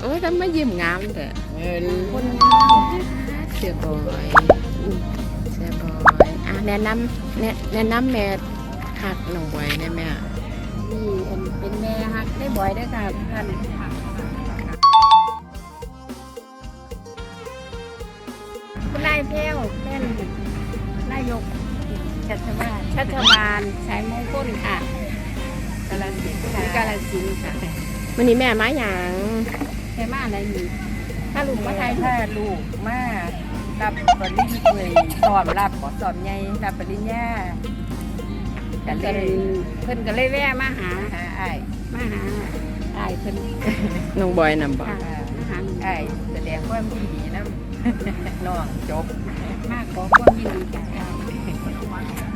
โอ้ยทำไมยิ้มงามแต่เออคนงามเสียบอยอืมเสียบอยอะแนะนำแนะแนะนำแม่หักน้องบอยได้ไหมอะนี่เป็นแม่ฮักได้บ่อยได้อค่ะท่านคุณนายแพ้วเป็นนายกชัชวาลชัชวาลสายมงคลค่ะกาลสินธุ์ค่ะกาลสินธุ์ค่ะวันนี้แม่มาอย่างแค่มาอะไรนี่ถ้าลูกมาไทยถ้าลูกมารับปริญญาเลยสอบรับขอสอบใหญ่รับปริญญาก็เลยเพิ่นก็เลยแวะมาหาหาอ้ายมาหาอ้ายเพิ่นน้องบอยนำบอกค่ะมาหาอ้ายแสดงความยินดีนะน้องจบ มากขอความยินดีจากอ้าย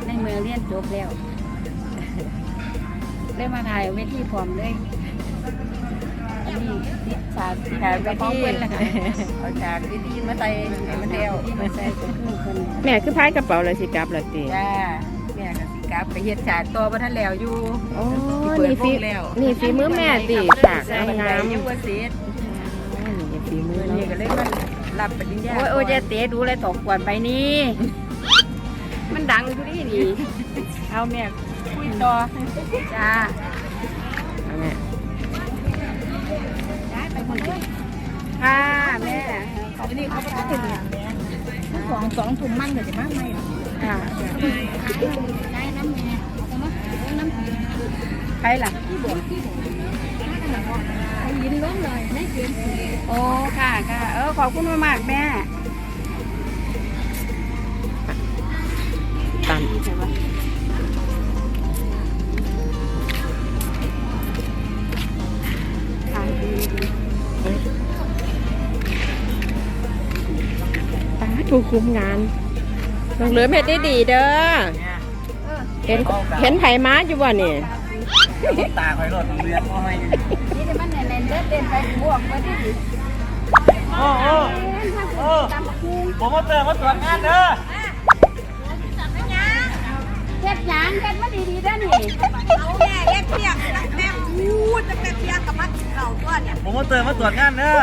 ในเมื่อเรียนจบแล้วได้มาถ่ายเวทีพร้อมเลย อันนี้ติดฉากถ่ายเวทีเพิ่นแหละค่ะเอาฉากดีๆมาใส่ให้มันเดียวมาใส่ก็คือเพิ่นแม่คือพายกระเป๋าเลยสิกลับเละตีจ้าแม่กับสิกลับไปเฮ็ดฉากตัวบ่ทันแล้วอยู่โอ้นี่วฝีแล้วนี่ฝีมือแม่ตีฉากงางามมยังบ่เสร็จๆนี่ฝีมือนาะนี้ก็เลยมารับปริญญาโอ้ยโอ้ยจะเตะดูเลยตกกวนไปนี่มันดังอยู่ที่นี่เอาแม่คุยต่อจ้า ค่ะแม่อันนี้เขาก็ถึงสองสองถุงมันเดี๋ยวจะมาใหม่ค่ะได้น้ำแม่เอามาเอาน้ำใครล่ะให้ยินล้มเลยไม่เกินโอ้ค่ะค่ะเออขอบคุณมากๆแม่ตาม ตาถูกคุมงานน้องเหลือเม็ดได้ดีเด้อ เห็นเห็นไผ่ม้าอยู่บ่เนี่ยตาคอยรถเรียนว่าให้นี่จะมันแน่นๆเด้อเต้นไปบวกไปที่ดิโอ้โอ้โอ้ผมมาเติมมาตรวจงานเด้อเฮ็ดหยังเฮ็ดมาดีๆเด้อนี่เอาแม่เรียกเพียงแม่พูดจะเป็นเพียงกับมัดเราตัวเนี่ยผมมาเติมมาตรวจงานเด้อ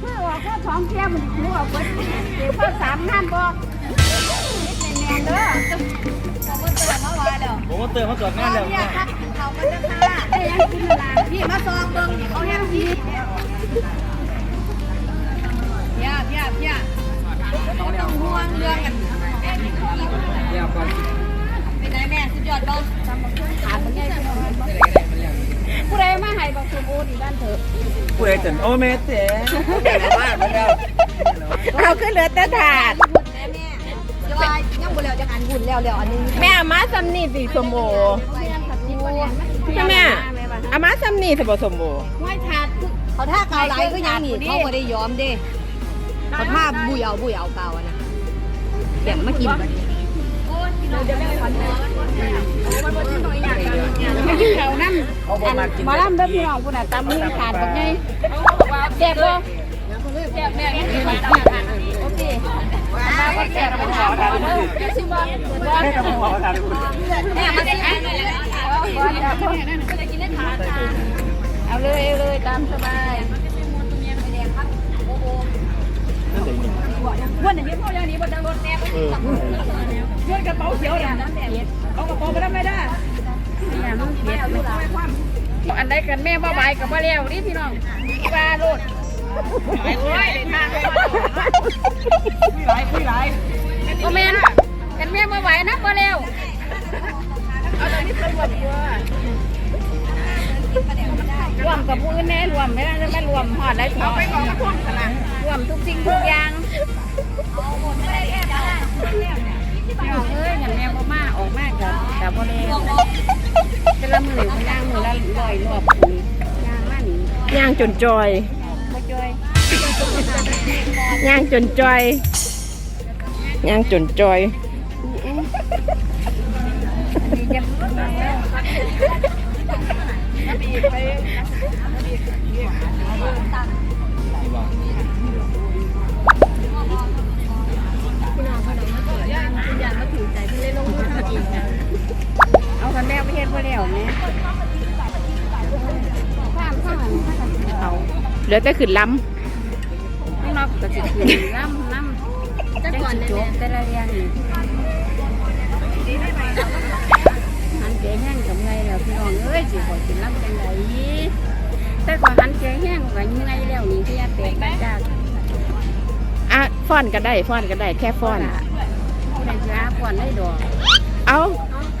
เพื่อว่าข้อท้องเที่ยมันรู้ว่าเพิ่นเดี๋ยวข้อสามงานบ่เฮ็ดแน่ๆเด้อเราก็เตือนเมื่อวานแล้วผมมาเติมมาตรวจงานเด้อเนี่ยครับเขาก็จะฆ่าได้ยังกินเวลาพี่มาซองเบิ้งเขาแห้งพีเพียเพียเพียเขาต้องห่วงเรื่องกันเดี๋ยวก่อนเป็นไงแม่สุดยอดบ้างถามมันง่ายขึ้น ผู้ใดมาให้บอกสมโอดีด้านเถอะกูเอจนโอ้เมเต๋มากแล้วเอาขึ้นเหลือแต่ถาดหุ่นแม่แม่จะว่ายังบ่แล้วจะอันหุ่นแล้วแล้วอันนี้แม่เอามาซ้ำนี่สิสมโบใช่แม่เอามาซ้ำนี่สมโบสมโบห้อยถาดเขาท่าเกาไหลก็ยังนี่เขาบ่ได้ยอมเด้เขาท่าบุยเอาบุยเอาเกาอะนะเดี๋ยวมากินกันไม่กินข้าวนั่น เขาบอกมากินหมาล่ำเด้อพี่น้องผู้น่ะตำมือขาดบักไงแบบ่แซ่บแม่ยังกินตำขาดโอเคมาว่าแซ่บบ่ขอถามเด้อจะสิบ่แค่กระเพาะทานคุณแม่มาได้อันนี้เอาเลยเอาเลยตามสบายวันนี้พ่อยังนี้บนดังรถแน่ไปเออเพื่อนกระเป๋าเขียวเนี่ยเอากระเป๋าไปได้ไม่ได้ อย่ามึงเสียลูกอันใดกันแม่บ่บายกับบ่แล้วนี่พี่น้องปลาโลดไปโอ้ยทางคุยไรคุยไรบ่แม่นกันแม่บ่ไหวนะบ่แล้วเอาตอนนี้ตำรวจกลัวรวมกับผู้อื่นแน่รวมไม่ได้จะไม่รวมหอดได้เอาไปกองพวกรวมทุกสิ่งทุกอย่างเอาหมดไม่ได้แค่ พี่น้องเอ้ยกันแม่บ่มาออกมากับกับบ่แล้วเป็นละมือย่างมือละร้อยรอบนี่ย่างมานี่ย่างจนจอยบ่จอยย่างจนจอยย่างจนจอย แล้วแม่ข้ามข้ามข้ามเขาเหลือแต่ขึ้นลข้างนอกก็สิคือน้ำน้ำจังสิจบแต่ละเรื่องนี่หันเจ๊แห้งกับไงแล้วพี่น้องเอ้ยสิขอกินน้ำจังไงแต่ก่อนหันเจ๊แห้งก็ยังไงแล้วนี่ที่แตกต่างจากำอะฟ้อนก็ได้ฟ้อนก็ได้แค่ฟ้อน แม่จ้าก่อนได้ดอก เอา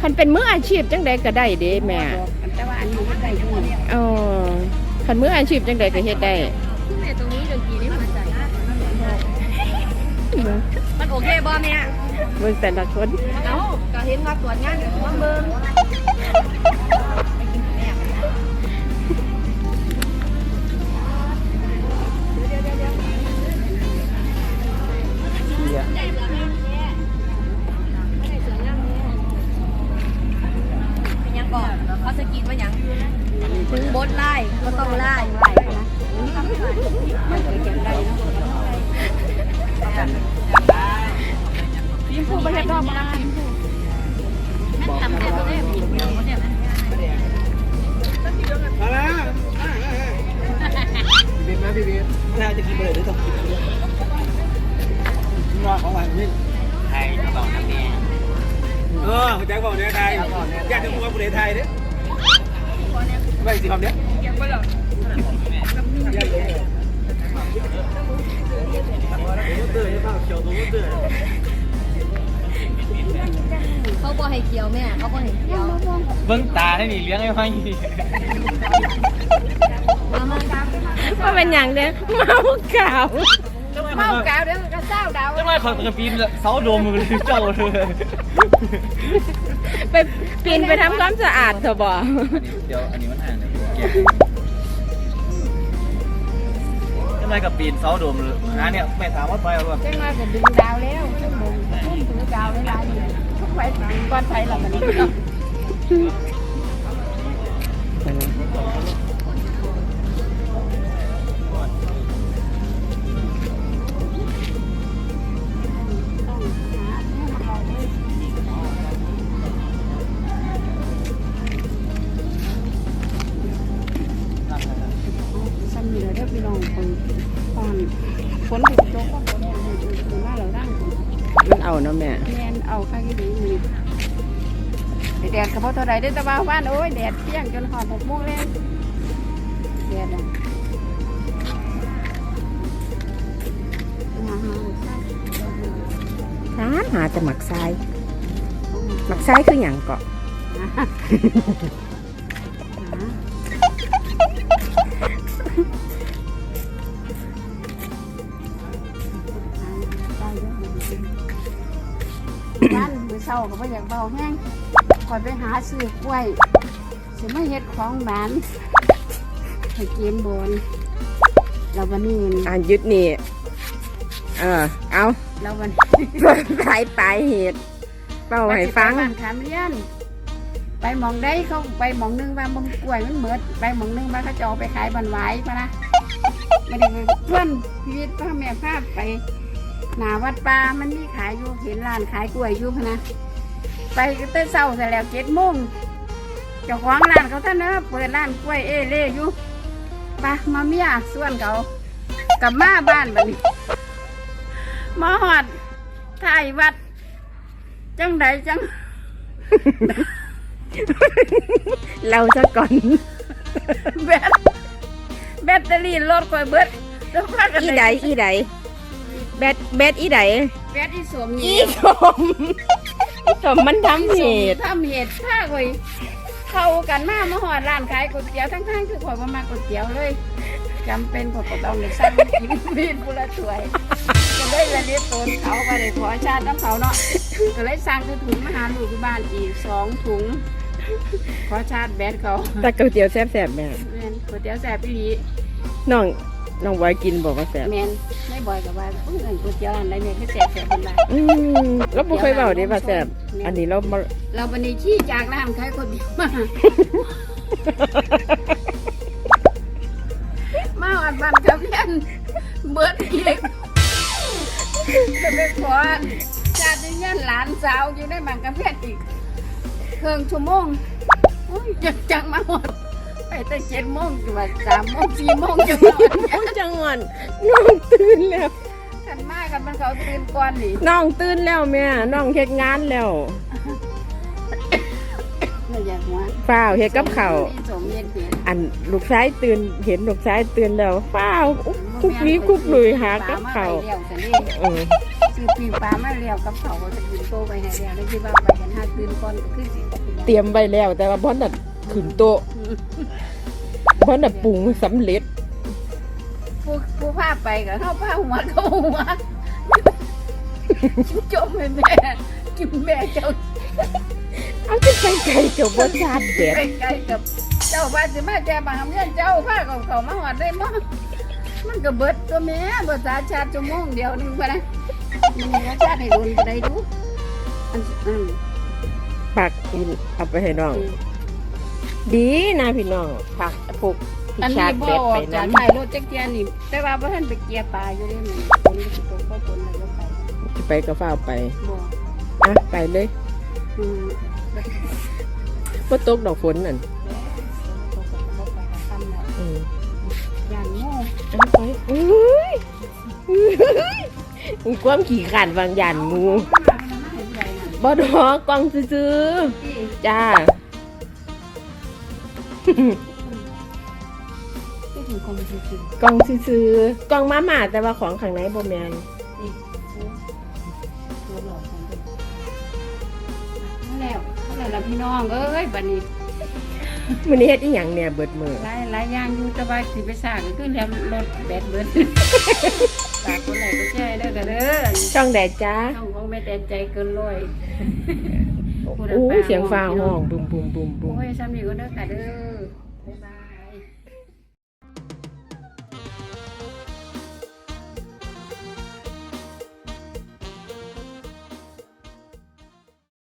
คันเป็นมืออาชีพจังใดก็ได้เด้แม่ดอกแต่ว่าอันนี้ก็ได้อยู่เออคันมืออาชีพจังใดก็เฮ็ดได้แม่ตรงนี้ดนตรีนี่มันใจมันโอเคบ่แม่เบิ่งแต่ละคนเอ้าก็เห็นว่าตรวจงานอยู่ว่าเบิ่ง บ่เฮ็ดดอกบ่ได้แม่ทำได้บ่ได้ผิดเดียวบ่ได้มาแล้วบีบมาบีบแล้วจะกินไปเลยหรือต้องกินไปเลยรอของหวานนี่ไทยกระเป๋าน้ำแดงเออคุณแจ็คบอกเนี่ยไทยอยากจะพูดว่าประเทศไทยเนี่ยไม่สิคำเนี้ยเตือนเปล่าเขียวตัวเตือน เขาบ่ให้เกี่ยวแม่ เขาบ่ให้เกี่ยวเบิ้งตาให้นี่เลี้ยงให้ห้อยมามาว่าเป็นหยังเด้เมากาวเมากาวเดี๋ยวก็เศร้าดาวทำไมเขาตะปีนเสาโดมมือเลยเจ้าเลยไปปีนไปทำความสะอาดเถอะบ่เดี๋ยวอันนี้มันห่างนะทำไมกับปีนเสาโดมเลยงานเนี่ยไม่ถามว่าไปหรอจังมาก็ดึงดาวแล้วชั่วโมงทุ่มถือดาวเวลาอยู่ทุก ไฟก้อนไฟเรามันนี่เน เอาเนาะแม่แมนเอาข้างที่ดีนี่ไปแดดกระเพาะเท่าไรได้อแต่ว่าบ้านโอ้ยแดดเที่ยงจนหอดหกโมงแล้วแดดอะหาหาหาหาแต่หมักทรายหมักทรายคือหยังเกาะานมือเศร้าก็ไม่อยากเบาแห้งคอยไปหาซื้อกล้วยสิมาเฮ็ดของหวานให้กินบนเราวันนี้อ่านยึดนี่ เออ เอาเราวันสายปลายเหตุเป่าให้ฟังไปบ้านขามเรียนไปหมองได้เขาไปหมองนึงว่ามึงกล้วยมันเหมือดไปหมองนึงว่าเขาจะเอาไปขายบันไหวปะนะไม่ได้ไปเพื่อนชีวิตพ่อแม่พาไปหนาวัดป่ามันมีขายอยู่เห็นร้านขายกล้วยอยู่พะนะ ไปก็เต้นเศร้าแต่แล้วเจ็ดโมงเจ้าของร้านเขาท่านเนอะเปิดร้านกล้วยเอเล่อยู่ไปมาเมียส่วนเขากลับมาบ้านบัดนี้มาหอดถ่ายวัด จังใดจัง เราซะก่อนแบตแบตเตอรี่รถก่อยเบิดแล้วพากันอีไดอีไดแบดแบดอีไดแบตอีสวมอีนี่สมอี สมมันทำเหตุทำเหตุถ้าก่อยเข้ากันมามาหอดร้านขายก๋วยเตี๋ยวทั้งๆคือข่อยมามาก๋วยเตี๋ยวเลยจำเป็นข่อยก็ต้องได้สั่งกินวีนผู้ละถ้วยก็เลยละเลียดตนเขาไปเลยขอชาติน้ำเขาเนาะก็เลยสั่งคือถุงมาหาลูกที่บ้านอีกสองถุงขอชาติแบตเขาแต่ก๋วยเตี๋ยวแซ่บๆแม่แม่นก๋วยเตี๋ยวแซ่บอีหลีน้อง น้องไว้กินบอกว่าแซ่บแมนไม่บ่อยกับว่าอุ้ยเอิ้นก๋วยเตี๋ยวร้านใดแม่คือแซ่บแซ่บเป็นไรอืมเราบ่เคยเบาเด้ว่าแซ่บอันนี้เรามาเราวันนี้ขี้จากร้านขายก๋วยเตี๋ยวมามาอัดบันกับเพียนเบิดอีกจะไปขอชาติเงี้ยนหลานสาวอยู่ในบังกับเพียนอีกเครื่องชั่วโมงโอ้ยจังจังมาหมด ไปแต่เจ็ดโมงจังหวะสามโมงสี่โมงจังหวะน้องจังหวันน้องตื่นแล้วกันมากกันมันเขาตื่นก่อนนี่น้องตื่นแล้วแม่น้องเฮ็ดงานแล้วเราอยากหัวฝ้าวเฮ็ดกับข้าวสมเย็นเปลี่ยนอันลูกชายตื่นเห็นลูกชายตื่นแล้วฝ้าวคุกนี้คุกลุยหากับข้าวปลมเลี้ยวสันนี่เออซื้อปีปลามาเลี้ยวกับเขาเขาจะกินโตไปให้แล้วแล้วคิดว่าไปกันห้าตื่นก่อนก็คือสิเตรียมไว้แล้วแต่ว่าบ่น่ะ ขึ้นโต๊ะบ่น่ะปรุงสำเร็จ ผู้ผู้พาไปก็เข้าผ้าหัวเข้าหัวจิ้มจมแม่แม่กินแม่เจ้าเอาจะไปไกลเจ้าบ่ชาดแดดไปไกลกับเจ้าบ้านสิมาแจมาทำเงินเจ้าผ้าของเขามาหอดได้มั้งมันก็เบิดตัวแม่ภาษาชาติชั่วโมงเดียวนึงไปนะมันมีชาติให้โดนไปได้ดูอันอืมปากอินเอาไปให้น้อง ดีนะพี่น้องผักพวกอันชานี้ดบ่แดดอไปอกจากน้ำถ่ายรถจักรยานนี่แต่ว่าบ่ทันไปเกียร์ปลาอยู่เลยมันคนก็สิตกก็คนเลยไปจะไปก็ฟ้าวไปบ่อะไปเลยอืมบ่ตกดอกฝนนั่นตกก็บ่ไปกับซ้ำแล้วอืมย่านโง่เอาไปอุ้ยอุ้ยมีความขี่ขานบางอย่างหมูบ่ดอกกล่องซื้อๆจ้า ที่ถึงคนจริงกล่องซื้อๆกล่องมาม่าแต่ว่าของข้างในบ่แม่นๆนี่ตัวหลอกของเด็กนั่นแล้วนั่นแหละล่ะพี่น้องเอ้ยบัดนี้มื้อนี้เฮ็ดอีหยังเนี่ยเบิดมื้อหลายหลายอย่างอยู่แต่ว่าสิไปสร้างก็คือแล้วรถแบตเบิดฝากคนไหนก็แช่เด้อกันเด้อช่องแดดจ้าช่องของแม่แต่ใจเกินร้อยโอ้ยเสียงฟ้าห้องบุมบุมบุมบุมโอ้ยซ้ำนี่ก็เด้อค่ะเด้อ